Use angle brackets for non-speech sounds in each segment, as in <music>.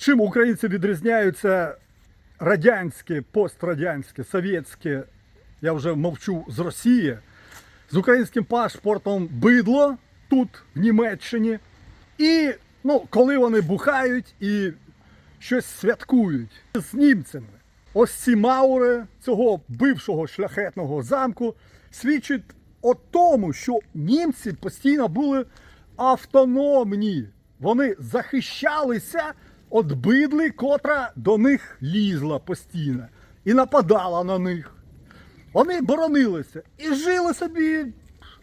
Чим українці відрізняються радянські, пострадянські, совєтські, я вже мовчу з Росії, з українським паспортом бидло тут, в Німеччині. І ну, коли вони бухають і щось святкують з німцями. Ось ці маури цього бившого шляхетного замку свідчать о тому, що німці постійно були автономні. Вони захищалися від бидли, котра до них лізла постійно і нападала на них. Вони боронилися і жили собі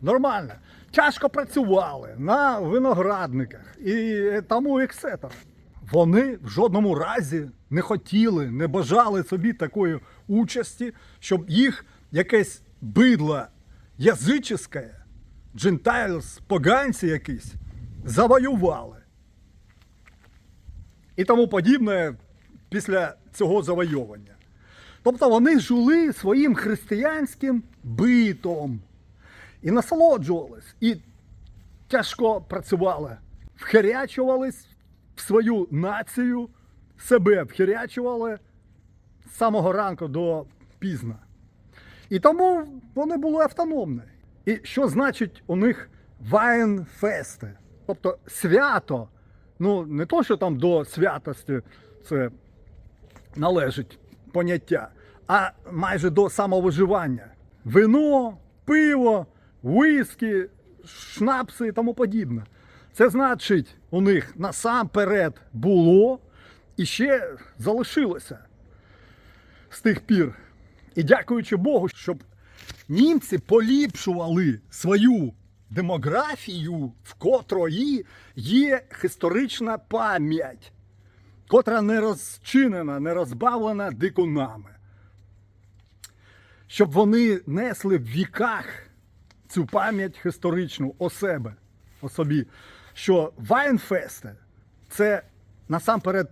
нормально. Тяжко працювали на виноградниках і тому ексетера. Вони в жодному разі не хотіли, не бажали собі такої участі, щоб їх якесь бидло язичське, джентайлс, поганці якісь завоювали. І тому подібне після цього завойовання. Тобто вони жили своїм християнським битом і насолоджувались, і тяжко працювали, вхирячувались в свою націю, себе вхирячували з самого ранку до пізна. І тому вони були автономні. І що значить у них вайнфести? Тобто свято, ну не то, що там до святості це належить поняття, а майже до самовиживання. Вино, пиво, віскі, шнапси і тому подібне. Це значить, у них насамперед було і ще залишилося з тих пір. І дякуючи Богу, щоб німці поліпшували свою демографію, в котрої є історична пам'ять, котра не розчинена, не розбавлена дикунами. Щоб вони несли в віках цю пам'ять історичну о себе, о собі, що Вайнфести це насамперед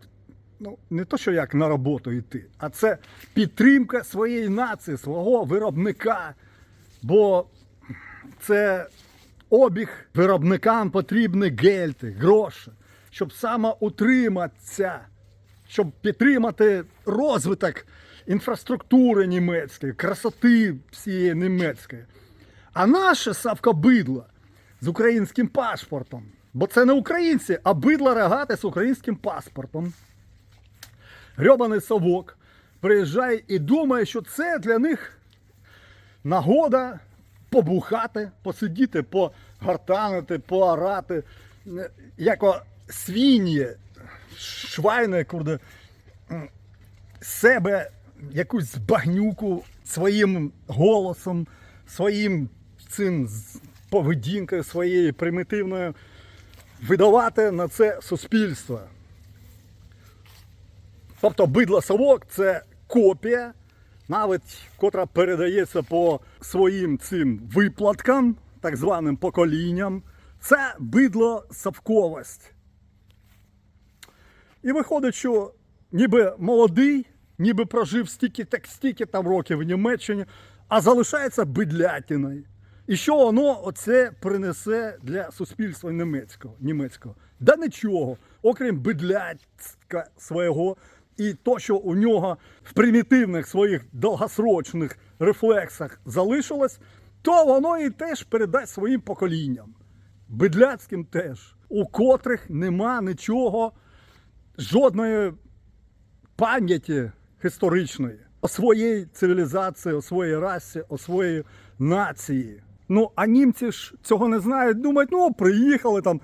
ну, не то, що як на роботу йти, а це підтримка своєї нації, свого виробника. Бо це обіг виробникам потрібні гельти, гроші, щоб самоутриматися, щоб підтримати розвиток інфраструктури німецької, красоти всієї німецької. А наше савкобидло з українським паспортом, бо це не українці, а бидло рогате з українським паспортом. Грьобаний совок приїжджає і думає, що це для них нагода побухати, посидіти, погартанити, поорати, як свині, швайне, курде, м, себе якусь багнюку своїм голосом, своїм цим поведінкою своєю примітивною видавати на це суспільство. Тобто бидло совок це копія, навіть котра передається по своїм цим виплаткам, так званим поколінням. Це бидло совковость. І виходить, що ніби молодий, ніби прожив стільки так стільки там років в Німеччині, а залишається бидлятіною. І що воно оце принесе для суспільства німецького? німецького? Да нічого, окрім бидляцька свого, і то, що у нього в примітивних своїх довгосрочних рефлексах залишилось, то воно і теж передасть своїм поколінням. Бидляцьким теж, у котрих нема нічого, жодної пам'яті історичної о своїй цивілізації, о своїй расі, о своїй нації. Ну, а німці ж цього не знають, думають, ну, приїхали там,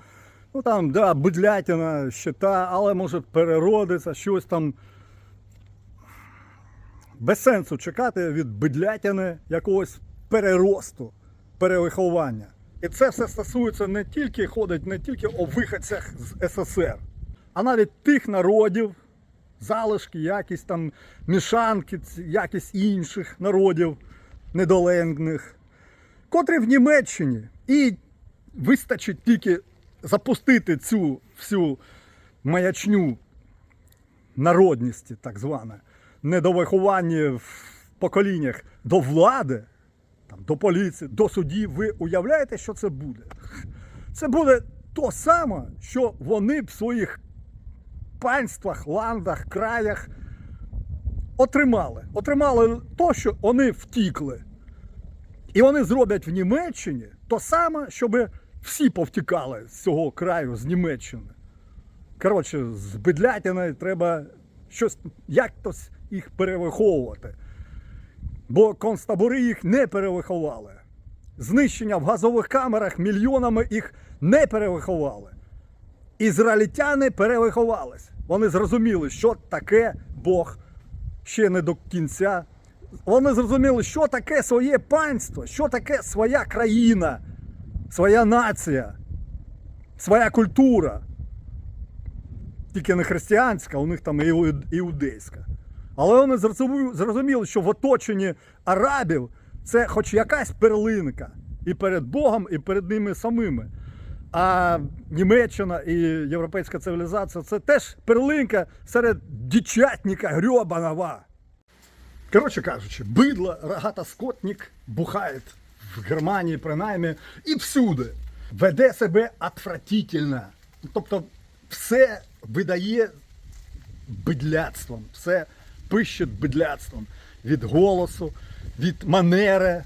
ну там, да, бидлятина, щита, але може переродиться, щось там. Без сенсу чекати від бидлятини якогось переросту, перевиховання. І це все стосується не тільки ходить не тільки о виходцях з СССР, а навіть тих народів, залишки, якісь там мішанки, якісь інших народів недоленгних, котрі в Німеччині і вистачить тільки запустити цю всю маячню народності, так зване, недовиховання в поколіннях до влади, там, до поліції, до судів. Ви уявляєте, що це буде? Це буде то саме, що вони в своїх панствах, ландах, краях отримали. Отримали то, що вони втікли. І вони зроблять в Німеччині то саме, щоб всі повтікали з цього краю, з Німеччини. Коротше, з бидлятиною треба щось як-тось їх перевиховувати. Бо концтабори їх не перевиховали. Знищення в газових камерах мільйонами їх не перевиховали. Ізраїльтяни перевиховались. Вони зрозуміли, що таке Бог ще не до кінця. Вони зрозуміли, що таке своє панство, що таке своя країна, своя нація, своя культура. Тільки не християнська, у них там іудейська. Але вони зрозуміли, що в оточенні арабів це хоч якась перлинка і перед Богом, і перед ними самими. А Німеччина і європейська цивілізація це теж перлинка серед дічатника грьобаного. Коротше кажучи, бидло, рогата скотник бухає в Германії, принаймні, і всюди. Веде себе отвратительно. Тобто все видає бидляцтвом, все пищить бидляцтвом від голосу, від манери.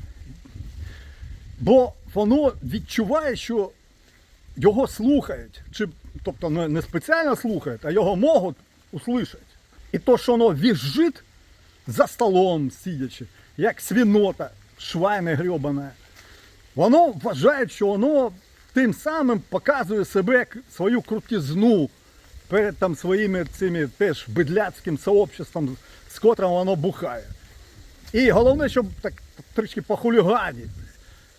Бо воно відчуває, що його слухають, чи, тобто не, спеціально слухають, а його можуть услышати. І то, що воно віжжить за столом сидячи, як свінота, швайне грьобане, воно вважає, що воно тим самим показує себе свою крутизну перед там своїми цими теж бидляцьким сообществом, з котрим воно бухає. І головне, щоб так трішки похуліганити.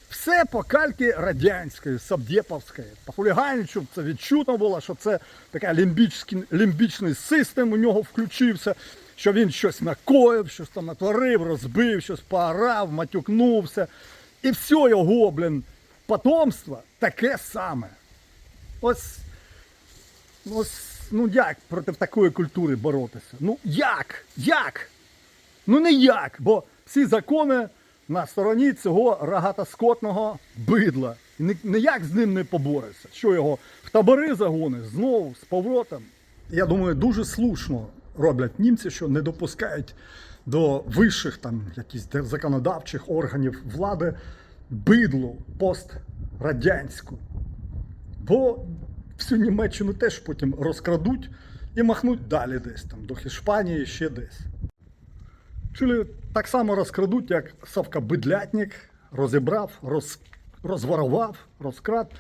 Все по кальки радянської, Савдєповської. Похуліганить, щоб це відчутно було, що це така лімбічний, лімбічний систем у нього включився, що він щось накоїв, щось там натворив, розбив, щось поорав, матюкнувся. І все його, блін, потомство таке саме. Ось, ось, ну як проти такої культури боротися? Ну як? Як? Ну ніяк, бо всі закони на стороні цього рогатоскотного бидла. Ніяк з ним не поборешся. Що його в табори загониш знову з поворотом. Я думаю, дуже слушно роблять німці, що не допускають до вищих там якісь законодавчих органів влади бидлу пострадянську. Бо всю Німеччину теж потім розкрадуть і махнуть далі десь там, до Іспанії ще десь. Чили так само розкрадуть, як Савка Бидлятник розібрав, роз, розворував, розкрад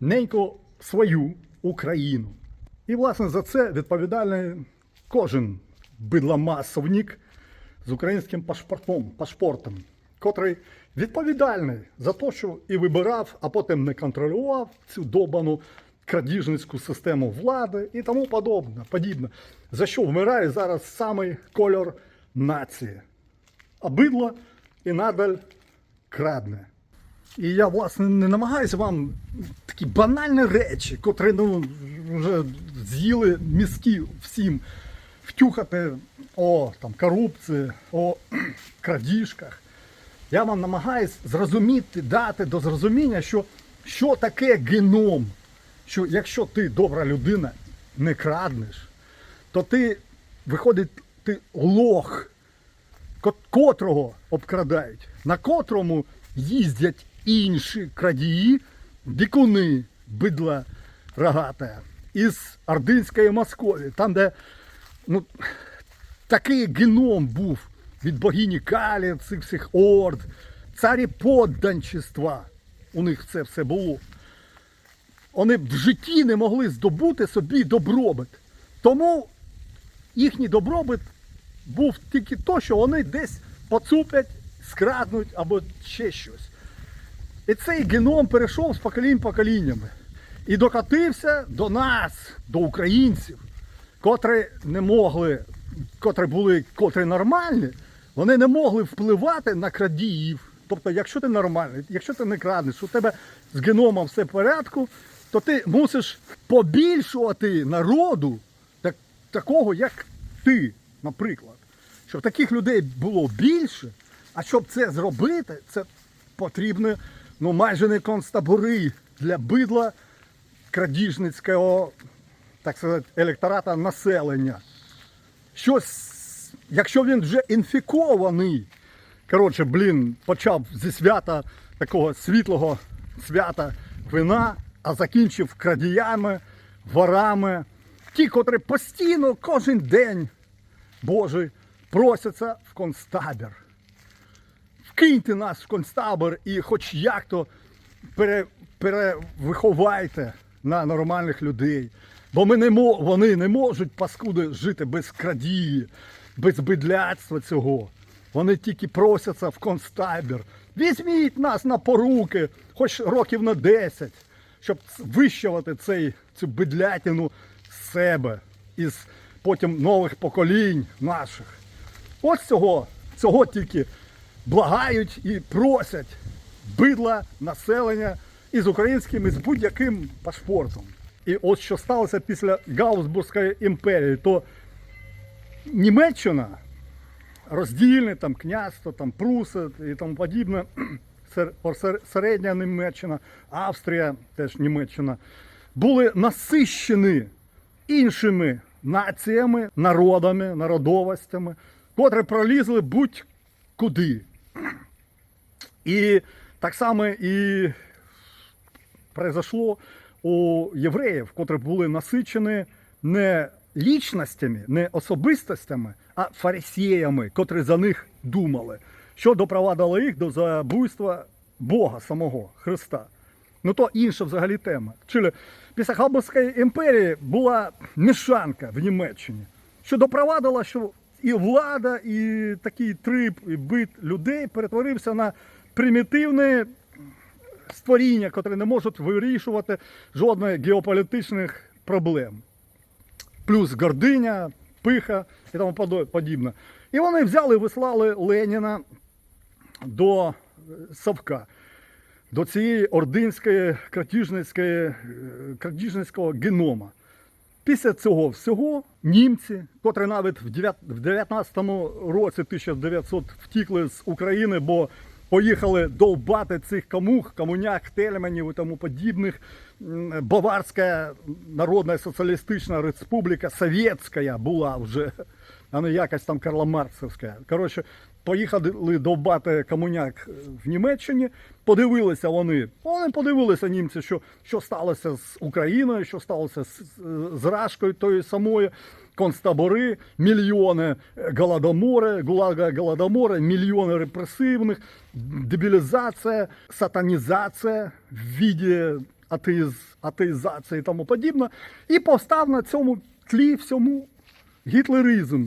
ненько свою Україну. І, власне, за це відповідальний кожен бидломасовник з українським пашпортом, пашпортом, котрий відповідальний за те, що і вибирав, а потім не контролював цю добану крадіжницьку систему влади і тому подобне, подібне. За що вмирає зараз саме кольор нації. А бидло і надаль крадне. І я, власне, не намагаюся вам такі банальні речі, котрі ну, вже з'їли мізки всім втюхати о там, корупції, о <clears throat> крадіжках. Я вам намагаюсь зрозуміти, дати до зрозуміння, що, що таке геном. Що якщо ти добра людина, не краднеш, то ти, виходить, ти лох, котрого обкрадають, на котрому їздять інші крадії, дикуни, бидла рогате, із Ординської Московії, там, де ну, такий геном був від богині Калі, цих всіх орд, царі подданчества. У них це все було. Вони в житті не могли здобути собі добробит. Тому їхній добробит був тільки то, що вони десь поцуплять, скраднуть або ще щось. І цей геном перейшов з поколінь поколіннями і докотився до нас, до українців, котрі не могли, котрі були котрі нормальні, вони не могли впливати на крадіїв. Тобто, якщо ти нормальний, якщо ти не крадеш, у тебе з геномом все в порядку, то ти мусиш побільшувати народу так, такого, як ти, наприклад. Щоб таких людей було більше, а щоб це зробити, це потрібно ну, майже не концтабори для бидла крадіжницького так сказати, електората населення. Щось, якщо він вже інфікований, коротше, блін, почав зі свята такого світлого свята вина, а закінчив крадіями, ворами, ті, котрі постійно кожен день Божий просяться в концтабір. Вкиньте нас в концтабір і хоч як то пере, перевиховайте на нормальних людей. Бо ми не мо, вони не можуть паскуди жити без крадії, без бидляцтва цього. Вони тільки просяться в концтабір. Візьміть нас на поруки, хоч років на 10, щоб вищувати цей, цю бидлятину з себе із потім нових поколінь наших. Ось цього, цього тільки благають і просять бидла населення із українським і з будь-яким паспортом. І от що сталося після Гаусбурзької імперії, то Німеччина, роздільне там князство, там Пруси і тому подібне, <clears throat> сер- сер- середня Німеччина, Австрія, теж Німеччина, були насищені іншими націями, народами, народовостями, котрі пролізли будь-куди. І так само і произошло у євреїв, котрі були насичені не лічностями, не особистостями, а фарисіями, котрі за них думали, що допровадило їх до забуйства Бога самого Христа. Ну то інша взагалі тема. Чили після Хаббурзької імперії була мішанка в Німеччині, що допровадила, що і влада, і такий трип, і бит людей перетворився на примітивне створіння, котрі не можуть вирішувати жодних геополітичних проблем. Плюс гординя, пиха і тому подібне. І вони взяли і вислали Леніна до Савка, до цієї ординської е, кратіжницького генома. Після цього всього німці, котрі навіть в 9 в 19-му році 1900 втікли з України, бо поїхали довбати цих комух, комуняк, тельманів і тому подібних. Баварська Народна Соціалістична Республіка Совєтська була вже, а не якась там Карломарксовська. Коротше, поїхали довбати комуняк в Німеччині, подивилися вони, вони подивилися німці, що, що сталося з Україною, що сталося з, з Рашкою тої самої, концтабори, мільйони голодомори, гулага голодомори, мільйони репресивних, дебілізація, сатанізація в віді атеїз, атеїзації і тому подібне. І постав на цьому тлі всьому гітлеризм.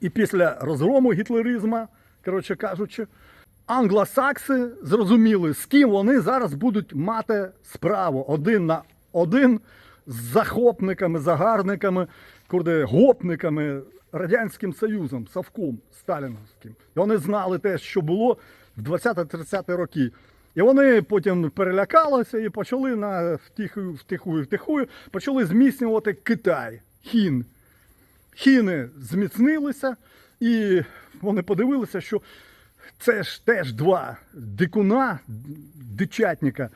І після розгрому гітлеризму, коротше кажучи, англосакси зрозуміли, з ким вони зараз будуть мати справу один на один захопниками, загарниками, куди, гопниками Радянським Союзом, Совком Сталіновським. І вони знали те, що було в 20-30 роки. І вони потім перелякалися і почали на втихую, втихую, втихую, почали зміцнювати Китай, Хін. Хіни зміцнилися, і вони подивилися, що це ж теж два дикуна, дичатника,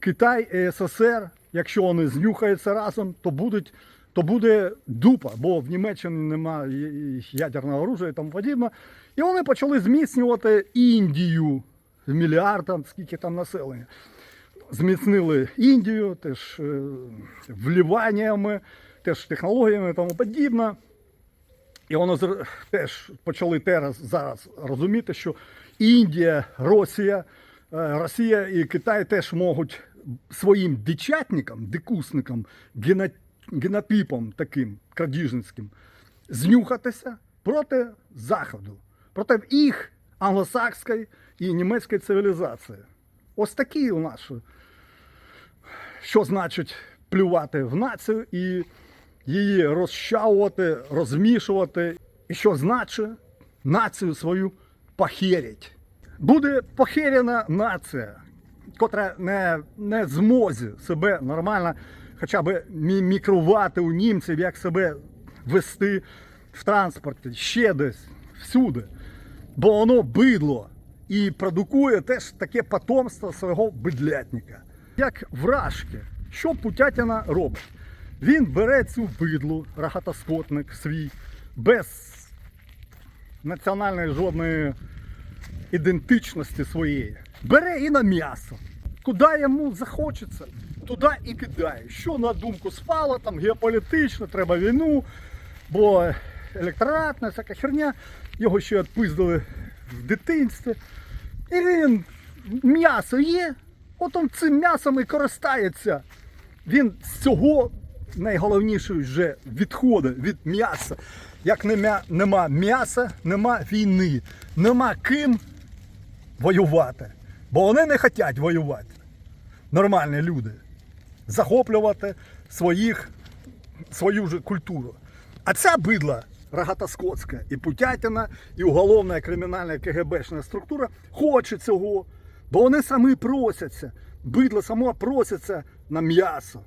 Китай і СССР. Якщо вони знюхаються разом, то будуть. То буде дупа, бо в Німеччині немає ядерного оружия і тому подібне. І вони почали зміцнювати Індію в мільярд, скільки там населення. Зміцнили Індію, теж е, вливаннями, теж технологіями і тому подібне. І воно зр- теж почали зараз, зараз розуміти, що Індія, Росія, е, Росія і Китай теж можуть своїм дичатникам, дикусникам, генотипом таким крадіжницьким знюхатися проти Заходу, проти їх англосакської і німецької цивілізації. Ось такі у нас що значить плювати в націю і її розчавувати, розмішувати, і що значить націю свою похерять. Буде похерена нація, котра не, не змозі себе нормально хоча б мікрувати у німців, як себе вести в транспорті, ще десь, всюди. Бо воно бидло і продукує теж таке потомство свого бидлятника. Як вражки, що Путятіна робить? Він бере цю бидлу, рогатоскотник свій, без національної жодної ідентичності своєї. Бере і на м'ясо. Куди йому захочеться, туди і кидає. Що на думку спало, там геополітично, треба війну, бо електоратна, всяка херня, його ще відпиздили в дитинстві. І він м'ясо є, от он цим м'ясом і користається. Він з цього найголовніше вже відходить від м'яса. Як нема, м'яса, нема війни, нема ким воювати. Бо вони не хочуть воювати. Нормальні люди. Захоплювати своїх, свою ж культуру. А ця бидла рогатоскотська і Путятіна, і уголовна і кримінальна КГБшна структура хоче цього. Бо вони самі просяться. Бидло само проситься на м'ясо.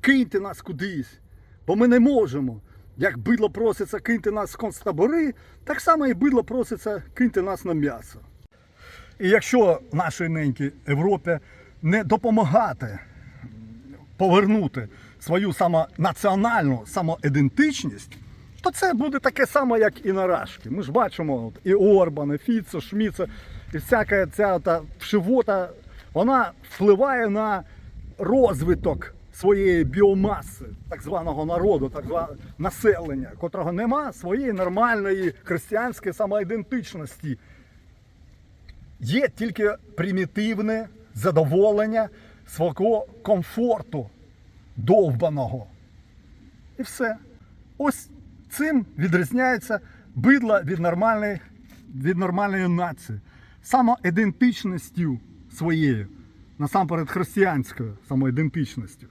Киньте нас кудись. Бо ми не можемо. Як бидло проситься киньте нас в концтабори, так само і бидло проситься киньте нас на м'ясо. І якщо нашій ненькій Європі не допомагати повернути свою самонаціональну самоідентичність, то це буде таке саме, як і на Рашки. Ми ж бачимо от, і Орбан, і Фіцо, Шміца, і всяка ця та вшивота, вона впливає на розвиток своєї біомаси, так званого народу, так званого населення, котрого нема своєї нормальної християнської самоідентичності. Є тільки примітивне задоволення свого комфорту довбаного. І все. Ось цим відрізняється бидло від нормальної, від нормальної нації. Самоідентичністю своєю, насамперед християнською самоідентичністю.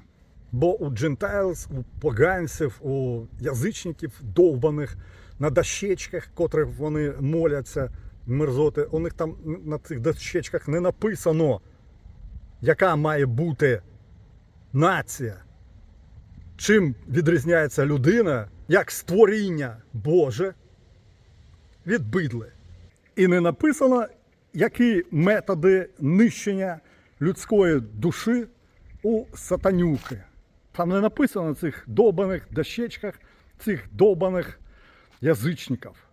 Бо у джентайлс, у поганців, у язичників довбаних на дощечках, котрих вони моляться, мерзоти, у них там на цих дощечках не написано, яка має бути нація. Чим відрізняється людина як створіння Боже від бидли. І не написано, які методи нищення людської душі у сатанюки. Там не написано на цих довбаних дощечках, цих довбаних язичників.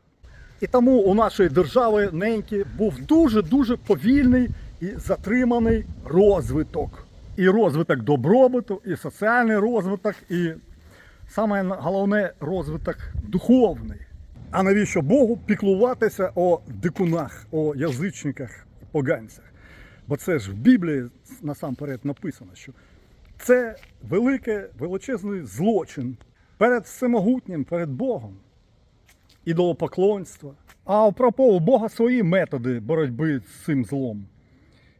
І тому у нашої держави неньки був дуже-дуже повільний і затриманий розвиток. І розвиток добробуту, і соціальний розвиток, і саме головне розвиток духовний. А навіщо Богу піклуватися о дикунах, о язичниках, поганцях? Бо це ж в Біблії насамперед написано, що це великий, величезний злочин перед всемогутнім, перед Богом ідолопоклонства. А у Бога свої методи боротьби з цим злом.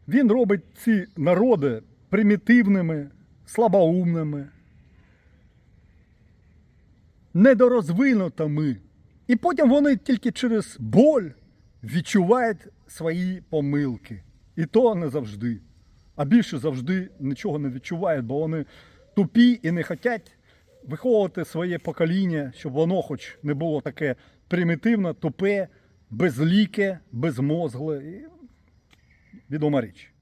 Він робить ці народи примітивними, слабоумними, недорозвинутими. І потім вони тільки через боль відчувають свої помилки. І то не завжди. А більше завжди нічого не відчувають, бо вони тупі і не хочуть виховувати своє покоління, щоб воно хоч не було таке примітивне, тупе, безліке, безмозгле. Відома річ.